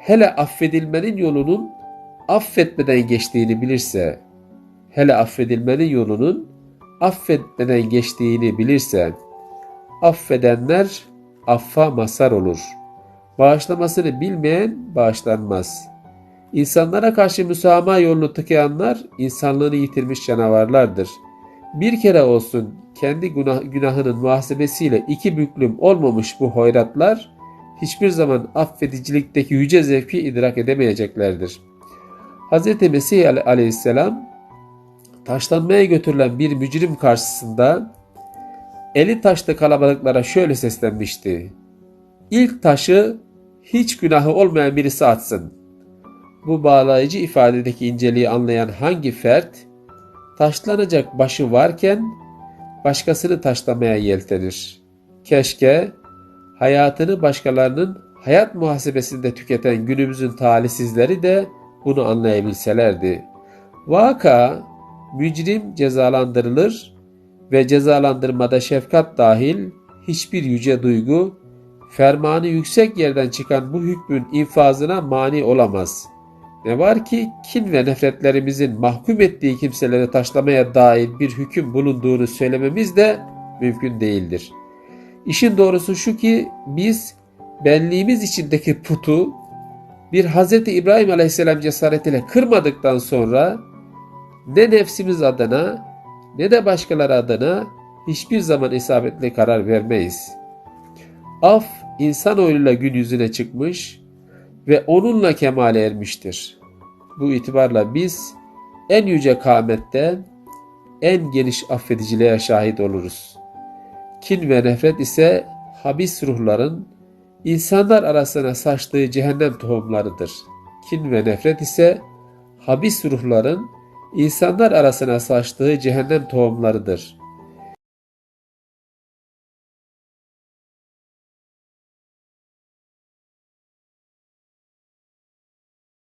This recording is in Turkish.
hele affedilmenin yolunun affetmeden geçtiğini bilirse, hele affedilmenin yolunun affetmeden geçtiğini bilirse, affedenler affa mazhar olur. Bağışlamasını bilmeyen bağışlanmaz. İnsanlara karşı müsamaha yolunu tıkayanlar insanlığını yitirmiş canavarlardır. Bir kere olsun kendi günah, günahının muhasebesiyle iki büklüm olmamış bu hoyratlar hiçbir zaman affedicilikteki yüce zevki idrak edemeyeceklerdir. Hz. Mesih aleyhisselam taşlanmaya götürülen bir mücrim karşısında eli taşlı kalabalıklara şöyle seslenmişti. İlk taşı hiç günahı olmayan birisi atsın. Bu bağlayıcı ifadedeki inceliği anlayan hangi fert taşlanacak başı varken başkasını taşlamaya yeltenir. Keşke hayatını başkalarının hayat muhasebesinde tüketen günümüzün talihsizleri de bunu anlayabilselerdi. Vaka mücrim cezalandırılır ve cezalandırmada şefkat dahil hiçbir yüce duygu fermanı yüksek yerden çıkan bu hükmün infazına mani olamaz. Ne var ki kin ve nefretlerimizin mahkum ettiği kimseleri taşlamaya dair bir hüküm bulunduğunu söylememiz de mümkün değildir. İşin doğrusu şu ki biz benliğimiz içindeki putu bir Hz. İbrahim Aleyhisselam cesaretiyle kırmadıktan sonra ne nefsimiz adına ne de başkaları adına hiçbir zaman isabetli karar vermeyiz. Af insanoğluyla gün yüzüne çıkmış ve onunla kemale ermiştir. Bu itibarla biz en yüce kâmette en geniş affediciliğe şahit oluruz. Kin ve nefret ise habis ruhların insanlar arasına saçtığı cehennem tohumlarıdır. Kin ve nefret ise habis ruhların insanlar arasına saçtığı cehennem tohumlarıdır.